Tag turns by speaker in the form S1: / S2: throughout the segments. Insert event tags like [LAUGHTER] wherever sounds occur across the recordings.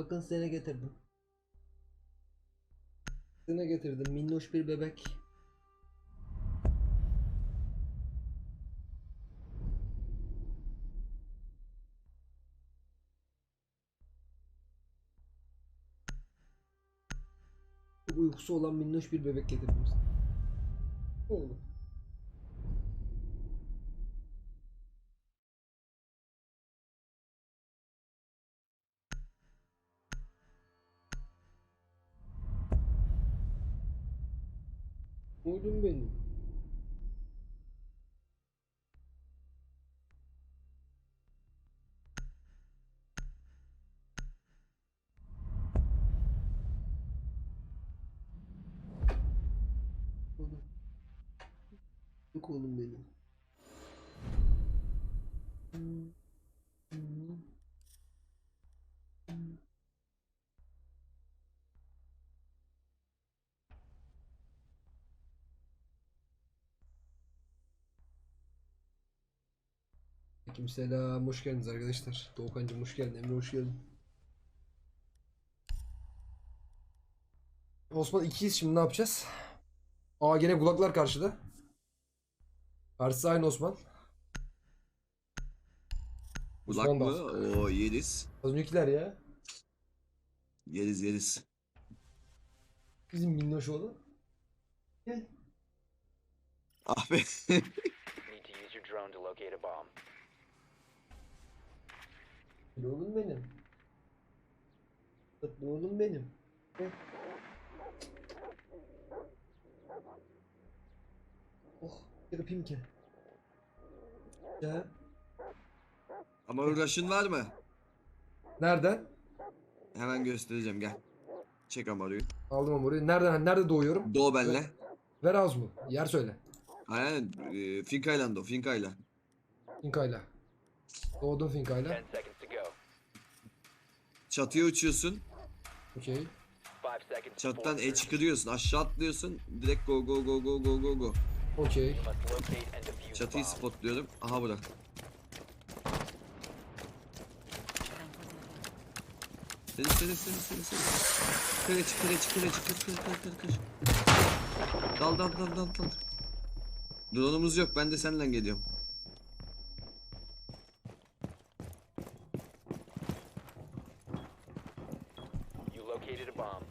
S1: Bakın size ne getirdim. Size ne getirdim? Minnoş bir bebek. Uykusu olan minnoş bir bebek getirdim. Oğlum. Benim. Oğlum. Yok oğlum benim. Aleyküm selam, hoş geldiniz arkadaşlar. Doğukancım hoş geldin, Emre hoş geldin. Osman ikiyiz şimdi ne yapacağız? Aa gene kulaklar karşıda. Karşısı aynı Osman.
S2: Kulak
S1: Osman
S2: mı?
S1: az.
S2: Oo yeriz.
S1: Az öncekiler ya.
S2: Yeriz yeriz.
S1: Bizim minnoş oğlu. Gel.
S2: Ah be.
S1: Oğlum benim. Tatlı oğlum benim. Gel. Oh, bir öpeyim ki. Ya.
S2: Ama uğraşın var mı?
S1: Nereden?
S2: Hemen göstereceğim gel. Çek amaroyu.
S1: Aldım ama orayı. Nereden? Nerede doğuyorum?
S2: Doğu benle.
S1: Ver az mı? Yer söyle.
S2: Aynen. E, Fink Island o. Fink Island.
S1: Finkayla. Doğdum Finkayla.
S3: 10 seconds to go.
S2: Çatıya uçuyorsun.
S1: Okey.
S3: 5 seconds
S2: Çatıdan
S3: before
S2: e çıkırıyorsun. Aşağı atlıyorsun. Direkt go go go go go go go.
S1: Okey.
S2: Çatıyı spotluyorum. Aha bura. Seni seni seni seni seni. Kıreç kıreç kıreç kır kır kır kır kır. Dal dal dal dal dal. Drone'umuz yok. Ben de seninle geliyorum.
S3: You located a bomb.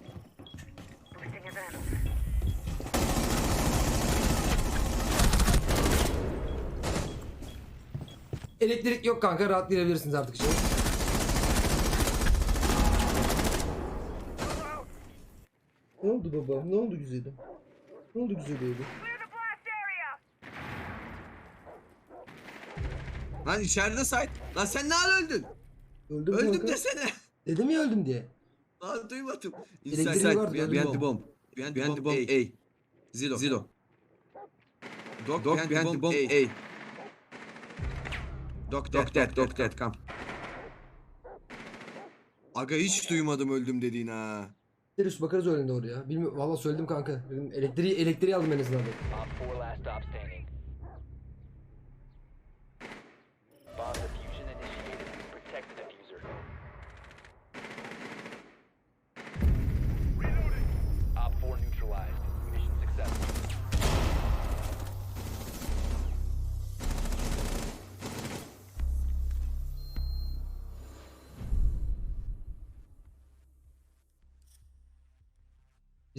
S1: Elektrik yok kanka rahat girebilirsiniz artık içeri. Ne oldu baba? Ne oldu güzelim? Ne oldu güzel oğlum?
S2: Lan içeride site. Lan sen ne öldün?
S1: Öldüm
S2: Öldüm
S1: kanka.
S2: desene.
S1: Dedim ya öldüm diye.
S2: Lan duymadım.
S1: Elektriği
S2: Inside site.
S1: var,
S2: Behind,
S1: behind
S2: behind the bomb. Behind, the bomb A. A. Zero. Zero. Dog,
S4: Dog
S2: behind,
S4: behind
S2: the bomb
S4: bomb
S2: A. Dog, dog dead, come. Aga hiç duymadım öldüm dediğini ha.
S1: Derius bakarız öyle doğru ya. Bilmiyorum valla söyledim kanka. Dedim elektriği elektriği aldım en azından.
S3: Op 4 last stop standing.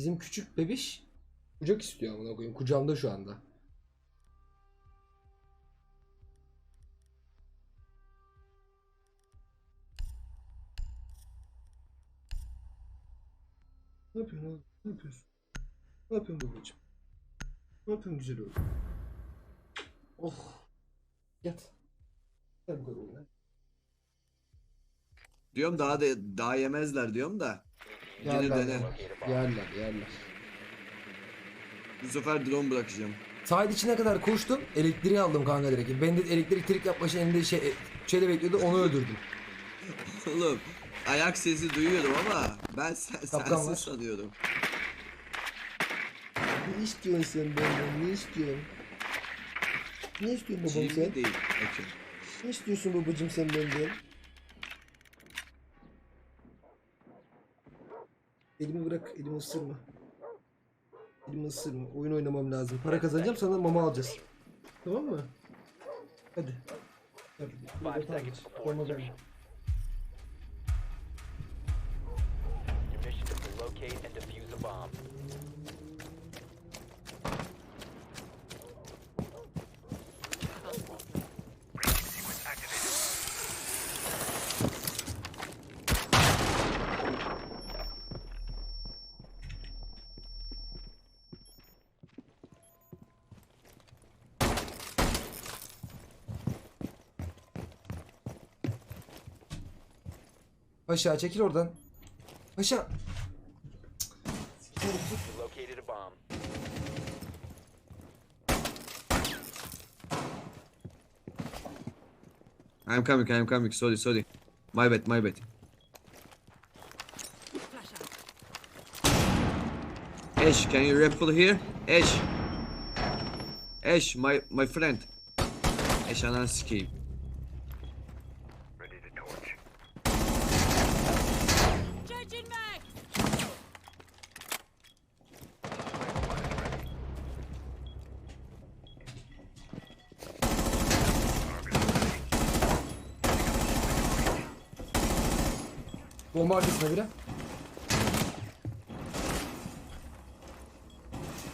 S1: Bizim küçük bebiş kucak istiyor amına koyayım. Kucağımda şu anda. Ne yapıyorsun oğlum? Ne yapıyorsun? Ne yapıyorsun babacığım? Ne yapıyorsun güzel oğlum? Oh. Yat. Gel bu kadar.
S2: Diyorum daha da daha yemezler diyorum da. Yine
S1: Yerler,
S2: dene.
S1: Yerler, yerler.
S2: Bu sefer drone bırakacağım.
S1: Sahil içine kadar koştum. Elektriği aldım kanka direkt. Ben de elektrik trik yapma şeyinde şey, şeyde bekliyordu onu öldürdüm. [LAUGHS]
S2: Oğlum ayak sesi duyuyorum ama ben sen, sensin
S1: var.
S2: sanıyorum.
S1: Ne istiyorsun sen benden? Ne istiyorsun? Ne istiyorsun babam sen?
S2: değil. Okey.
S1: Ne istiyorsun babacım sen benden? Elimi bırak, elimi ısırma. Elimi ısırma. Oyun oynamam lazım. Para kazanacağım sana mama alacağız. Tamam mı? Hadi. Hadi.
S3: Five seconds
S1: Aşağı çekil oradan. Aşağı.
S3: You located a bomb.
S2: I'm coming, I'm coming. Sorry, sorry. My bad, my bad. Ash, can you raffle here? Ash. Ash, my my friend. Ash ananı sikeyim.
S1: Bomba arkasına biri.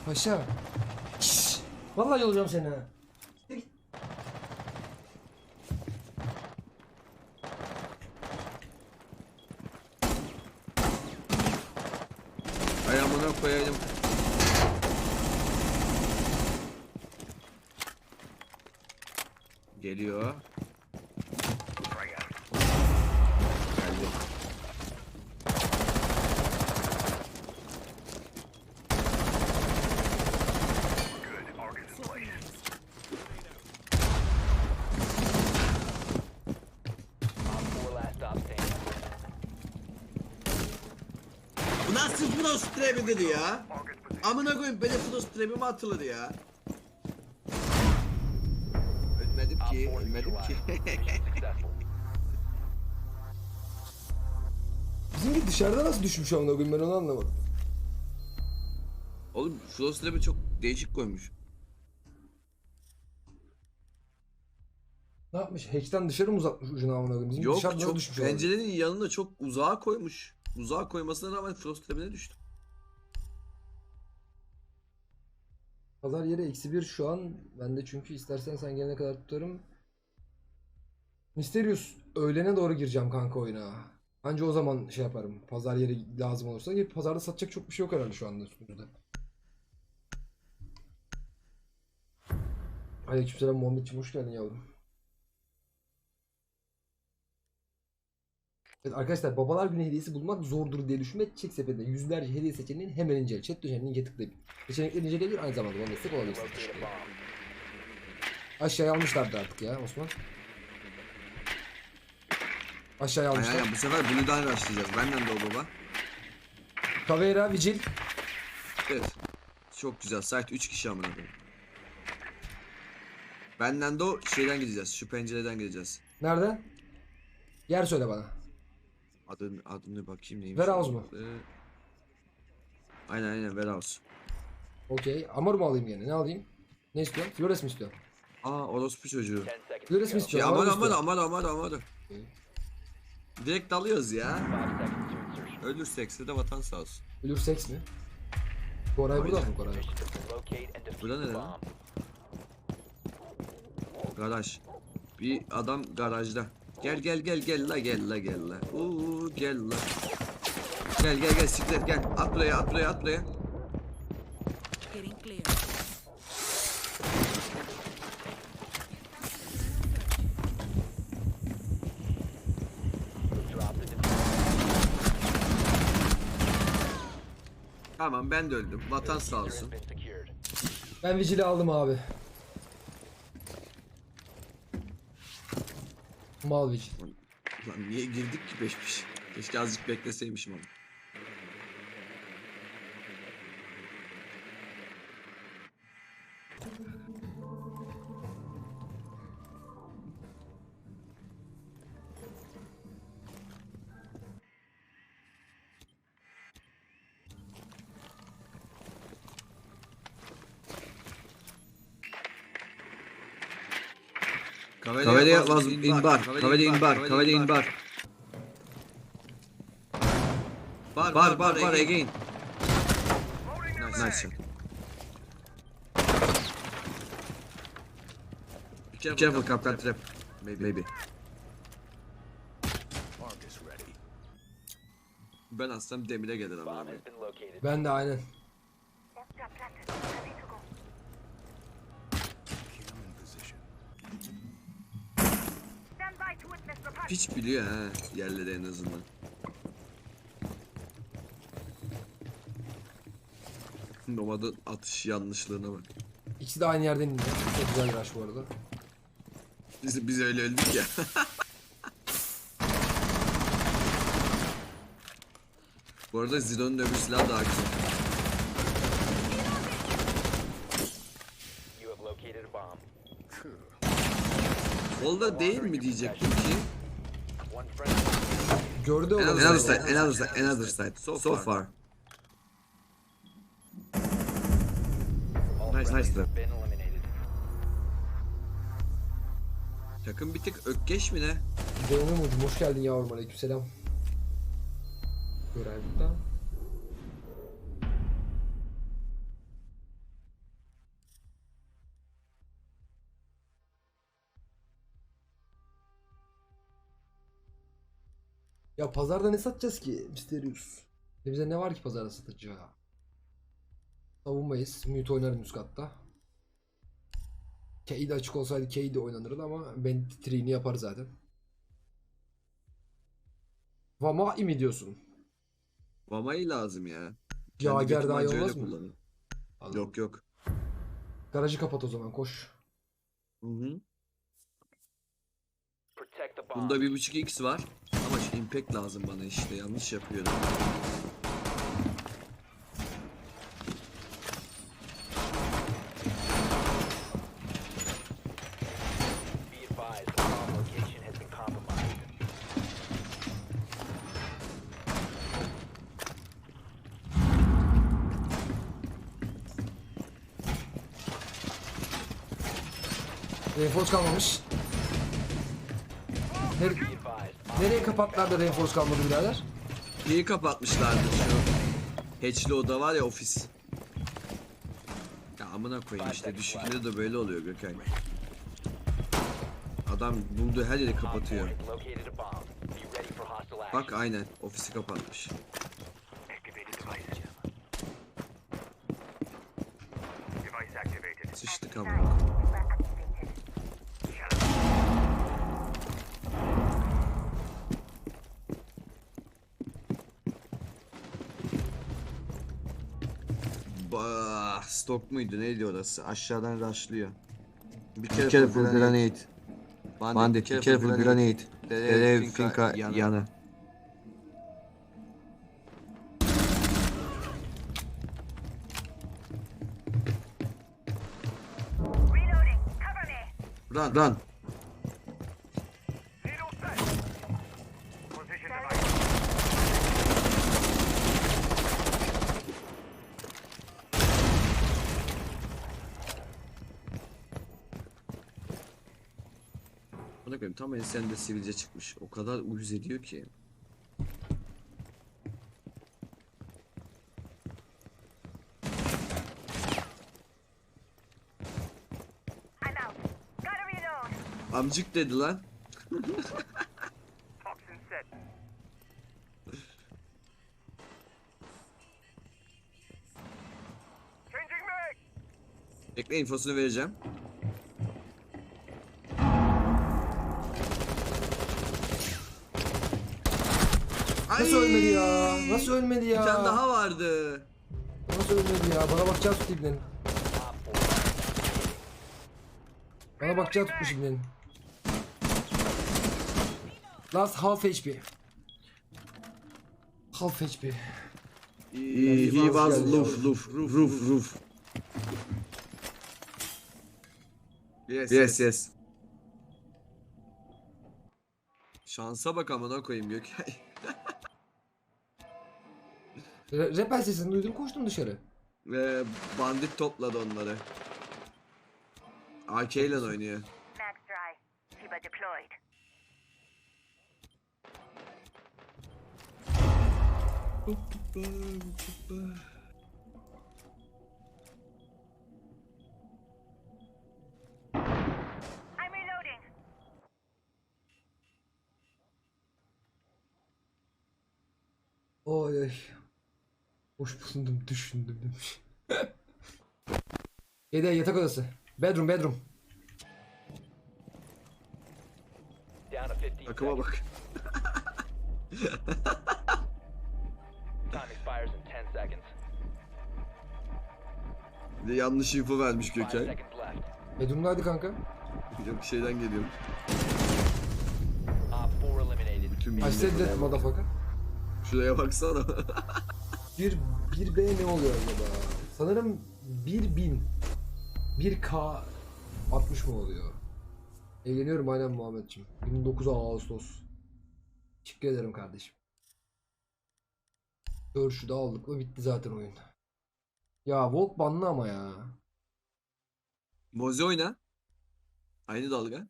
S1: Paşa. Şşş. Vallahi yolacağım seni ha.
S2: Ayağımına koyayım. Geliyor. Geldi.
S3: Op 4 last stop standing.
S2: Bu nasıl Frost Trap'idir ya? Amına koyayım Frost Trap'ime atılır ya. Ölmedim ki,
S3: 4
S2: ölmedim ki. [LAUGHS]
S1: Bizimki dışarıda nasıl düşmüş amına koyayım ben onu anlamadım.
S2: Oğlum Frost Trap'i çok değişik koymuş.
S1: Ne yapmış? Hatch'ten dışarı mı uzatmış ucunu amına koyayım? Bizimki
S2: Yok
S1: dışarıda
S2: çok
S1: düşmüş
S2: pencerenin yanına çok uzağa koymuş. Uzağa koymasına rağmen Frost Trap'ine düştü.
S1: Pazar yeri eksi bir şu an. Ben de çünkü istersen sen gelene kadar tutarım. Mysterious öğlene doğru gireceğim kanka oyuna. Anca o zaman şey yaparım. Pazar yeri lazım olursa. Ki Pazarda satacak çok bir şey yok herhalde şu anda üstümüzde. Aleykümselam Muhammedciğim hoş geldin yavrum. Evet arkadaşlar babalar günü hediyesi bulmak zordur diye düşünme. Çek sepetinde yüzlerce hediye seçeneğini hemen incele. Chat düşen linke tıklayıp seçenekleri inceleyebilir aynı zamanda bana destek olabilirsiniz. Aşağıya almışlardı artık ya Osman. Aşağıya almışlar.
S2: aynen bu sefer Blue'dan başlayacağız. Benden de o baba.
S1: Kavera, Vigil.
S2: Evet. Çok güzel. Site 3 kişi amına koyayım. Benden de o şeyden gideceğiz. Şu pencereden gideceğiz.
S1: Nerede? Yer söyle bana.
S2: Adını, adını bakayım neymiş.
S1: Warehouse mu?
S2: Ee, Aynen aynen warehouse.
S1: Okey. Amor mu alayım gene? Ne alayım? Ne istiyorsun? Flores mi istiyorsun?
S2: Aa orospu çocuğu.
S3: 10 seconds
S1: Flores mi
S3: go.
S1: istiyorsun?
S2: Ya
S1: Amor
S2: aman aman
S1: istiyorsun?
S2: aman aman aman.
S1: Okey.
S2: Direkt dalıyoruz ya.
S3: 5 seconds to insertion.
S2: Ölürsek de vatan sağ olsun.
S1: Ölür seks mi? Koray burada mı Koray?
S2: Burada ne lan? Garaj. Bir adam garajda. Gel gel gel gel la gel la gel la. Uuu gel la. Gel gel gel siklet gel. At buraya at buraya at buraya. Tamam ben de öldüm. Vatan sağ olsun.
S1: Ben Vigil'i aldım abi. Mal Vigil.
S2: Lan niye girdik ki peş peşe? Keşke azıcık bekleseymişim onu. Cavalia was in bar. Cavalia in bar. Cavalia in bar. Bar bar bar again. Nice. Be careful, careful captain trap. Maybe. Maybe. Ben aslında demire gelir
S3: located.
S1: Ben de aynen.
S2: Piç biliyor ha yerleri en azından. Nomad'ın atış yanlışlığına bak.
S1: İkisi de aynı yerden indi. Çok güzel bir rush bu arada.
S2: Biz, biz öyle öldük ya. [LAUGHS] Bu arada Zidon'un öbür silahı daha güzel.
S3: You have located a bomb.
S2: Solda değil mi diyecektim ki?
S1: Gördü o.
S2: Another side, another side, another side. So, so far. Nice, nice. Takım bir tık ökkeş mi ne?
S1: Dayanamadım. Hoş geldin yavrum. Aleykümselam. Görevlikten. Ya pazarda ne satacağız ki Mysterious? E bize ne var ki pazarda satacağı? Savunmayız. Mute oynarım üst katta. K'de açık olsaydı K'de oynanırdı ama ben titriğini yapar zaten. Vamai mi diyorsun?
S2: Vamai lazım ya.
S1: Yager daha iyi olmaz mı? Anladım.
S2: Yok yok.
S1: Garajı kapat o zaman koş.
S2: Hı hı. Bunda bir buçuk x var. İmpact lazım bana işte yanlış yapıyorum.
S1: Reinforce kalmamış.
S3: Advised,
S1: nereye kapattılar da reinforce kalmadı birader?
S2: Neyi kapatmışlardı şu hatchli oda var ya ofis. Ya amına koyayım işte düşükleri de böyle oluyor Gökay. Adam bulduğu her yeri kapatıyor.
S3: 4 has located a bomb. Be ready for hostile action.
S2: Bak aynen ofisi kapatmış. Sıçtık ama. Bah, stok muydu neydi orası? Aşağıdan rushlıyor. Bir kere
S5: Careful grenade.
S2: Bandit,
S5: Bandit, careful grenade.
S2: Derev
S5: Derev
S2: finka
S5: finka
S2: yanı.
S5: yanı.
S2: Run, run. Buna koyayım tam ensende sivilce çıkmış. O kadar uyuz ediyor ki. Amcık dedi lan. [LAUGHS] Bekle infosunu vereceğim.
S1: Nasıl ölmedi ya? Nasıl ölmedi ya?
S2: Bir tane daha vardı.
S1: Nasıl ölmedi ya? Bana bakacağı tuttu ibnenin. Bana bakacağı tutmuş ibnenin. Last half HP. Half HP.
S2: He, he was roof, roof, roof, roof, roof. Yes, yes, yes. Şansa bak amına koyayım Gökay. [LAUGHS]
S1: Re sesini duydum koştum dışarı.
S2: Ve bandit topladı onları. AK ile oynuyor.
S6: Max dry.
S1: Oy oy. Boş bulundum düşündüm demiş. [LAUGHS] Yedi yatak odası. Bedroom bedroom.
S3: Down to 15
S2: Takıma
S3: seconds.
S2: bak.
S3: Time expires in 10 seconds.
S2: Bir de yanlış info vermiş
S3: 5
S2: Gökhan.
S3: seconds left.
S1: Bedroom'daydı kanka.
S2: Yok şeyden geliyorum.
S3: Op 4 eliminated.
S2: Bütün
S1: I said that motherfucker.
S2: Şuraya baksana. [LAUGHS]
S1: Bir, bir B ne oluyor acaba? Sanırım 1000. 1K 60 mı oluyor? Eğleniyorum aynen Muhammedciğim. 29 Ağustos. Teşekkür ederim kardeşim. Görüşü de aldık mı bitti zaten oyun. Ya Volk banlı ama ya.
S2: Mozi oyna. Aynı dalga.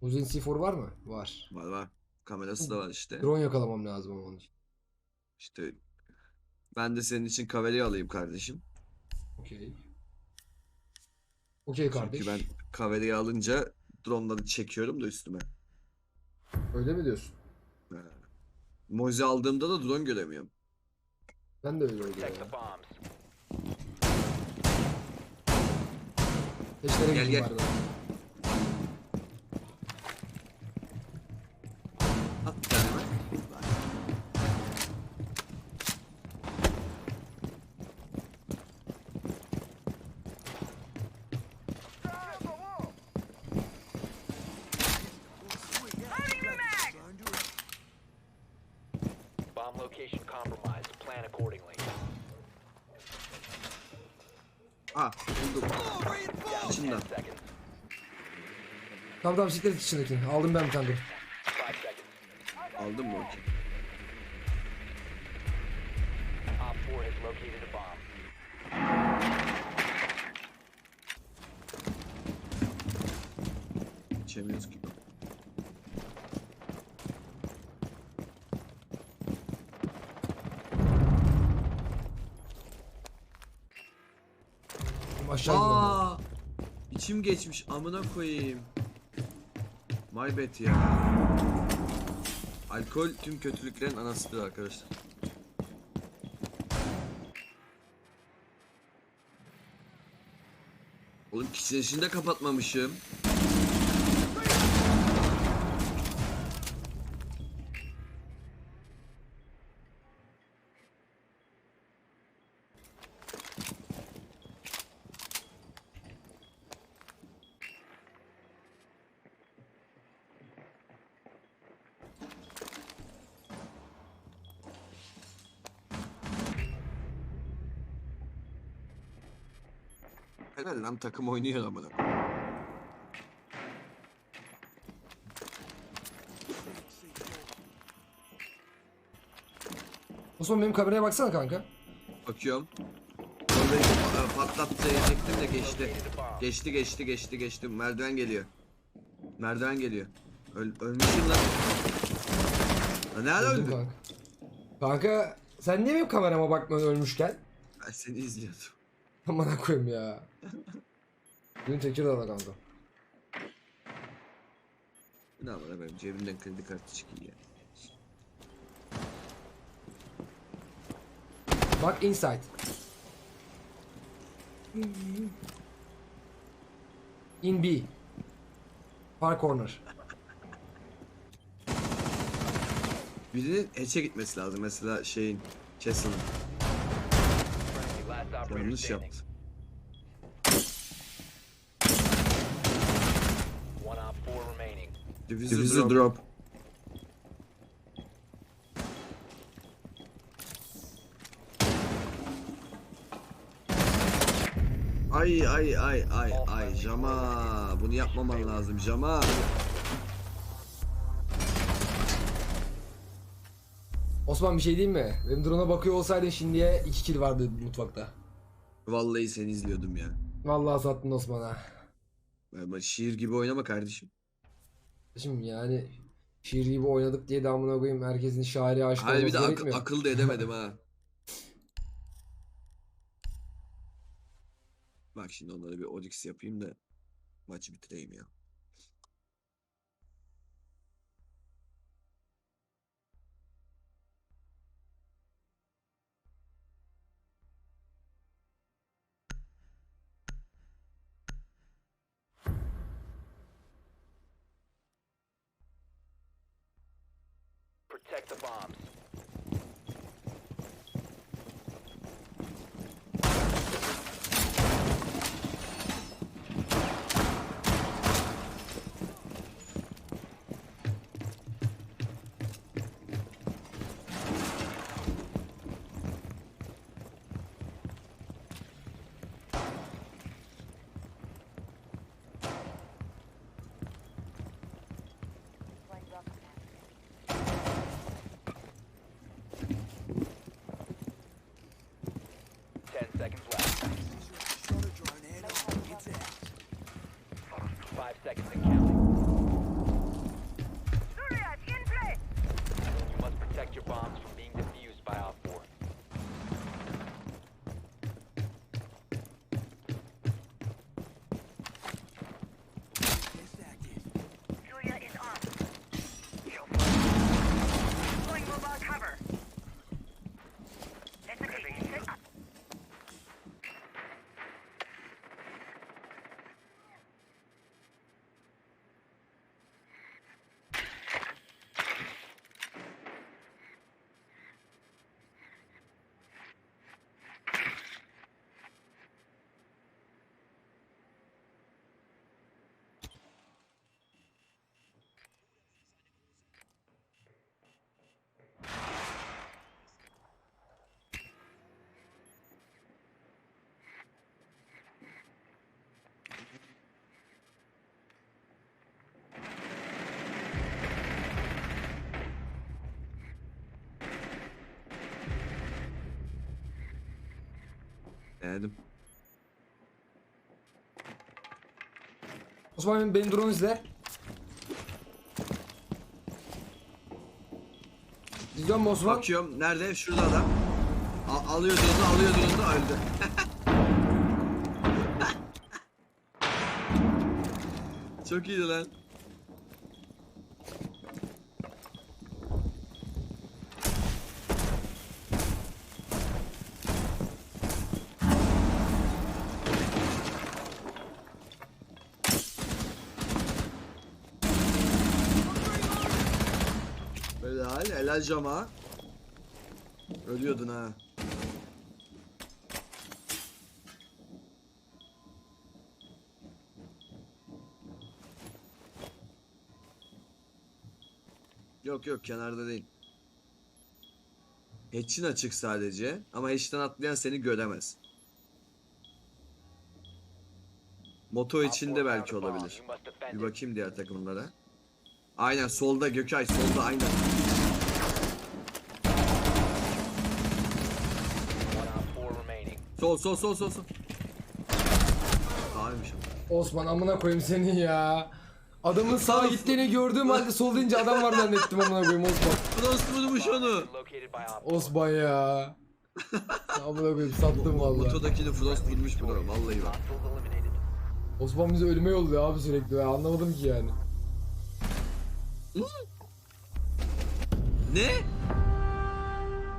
S1: Uzun C4 var mı? Var.
S2: Var var. Kamerası da var işte.
S1: Drone yakalamam lazım ama onun için.
S2: İşte ben de senin için kamerayı alayım kardeşim.
S1: Okey. Okey kardeş.
S2: Çünkü ben kamerayı alınca dronları çekiyorum da üstüme.
S1: Öyle mi diyorsun?
S2: Ha. Mozi aldığımda da drone göremiyorum.
S1: Ben de öyle oluyor ya. Peşlere
S2: Gel,
S1: gideyim
S2: gel.
S1: bari.
S2: At bir tane hemen.
S3: Bomb location compromised. Plan accordingly.
S2: Ha buldum.
S3: Down to 10
S2: İçinden.
S3: seconds.
S1: Tamam tamam siktir et içindekini. Aldım ben bir tane dur.
S3: 5 seconds.
S2: Aldın mı? Okey.
S3: Op 4 has located a bomb.
S2: İçemiyoruz ki.
S1: Aşağı.
S2: Aa! İçim geçmiş amına koyayım. My bad ya. Alkol tüm kötülüklerin anasıdır arkadaşlar. Oğlum kişisini de kapatmamışım. Helal lan takım oynuyor amına.
S1: Osman benim kameraya baksana kanka.
S2: Bakıyorum. Orada patlattı diyecektim de geçti. Geçti geçti geçti geçti. Merdiven geliyor. Merdiven geliyor. Öl ölmüşüm lan. Lan ne ara
S1: Öldüm
S2: öldün?
S1: kanka. Kanka sen niye benim kamerama bakmıyorsun ölmüşken?
S2: Ben seni izliyordum. [LAUGHS]
S1: Aman koyayım ya. Dün Tekirdağ'da kanka.
S2: Ne var benim cebimden kredi kartı çıkıyor ya.
S1: Bak inside. In B. Far corner.
S2: Birinin Hatch'e gitmesi lazım mesela şeyin Chesel'ın. Yanlış yaptı.
S3: One op 4 remaining.
S2: Diffuser,
S1: Diffuser
S2: drop. Ay ay ay ay ay Jama bunu yapmaman lazım Jama
S1: Osman bir şey diyeyim mi? Benim drone'a bakıyor olsaydın şimdiye 2 kill vardı mutfakta.
S2: Vallahi seni izliyordum ya
S1: Vallahi sattın Osman'a.
S2: Ama şiir gibi oynama kardeşim
S1: Şimdi yani Şiir gibi oynadık diye de amına koyayım herkesin şairi aşık
S2: Hayır bir
S1: olması
S2: de ak-
S1: gerekmiyor.
S2: akıl da edemedim ha. [LAUGHS] Bak şimdi onlara bir Odyx yapayım da maçı bitireyim ya.
S3: Protect the bombs. Seconds left.
S2: Beğendim.
S1: Osman benim drone izle. İzliyor musun Osman?
S2: Bakıyorum nerede? Şurada adam. A- alıyor drone'u alıyor drone'u öldü. [LAUGHS] Çok iyiydi lan. Helal cama. Ölüyordun ha. Yok yok kenarda değil. Hatch'in açık sadece ama hatch'ten atlayan seni göremez. Moto içinde
S3: 4
S2: belki olabilir. Bir bakayım diğer takımlara. Aynen solda Gökay solda aynen.
S3: One Op 4 remaining.
S2: Sol sol sol sol sol. Ağırmış ama.
S1: Osman amına koyayım seni ya. Adamın sağa gittiğini gördüğüm halde sol deyince adam var zannettim amına koyayım Osman.
S2: Nasıl vurmuş onu?
S3: Located by Op 4.
S1: Osman ya. amına koyayım sattım valla.
S2: Motodakini Frost vurmuş bro vallahi bak.
S1: Osman bizi ölüme yolluyor abi sürekli ben anlamadım ki yani.
S2: Ne?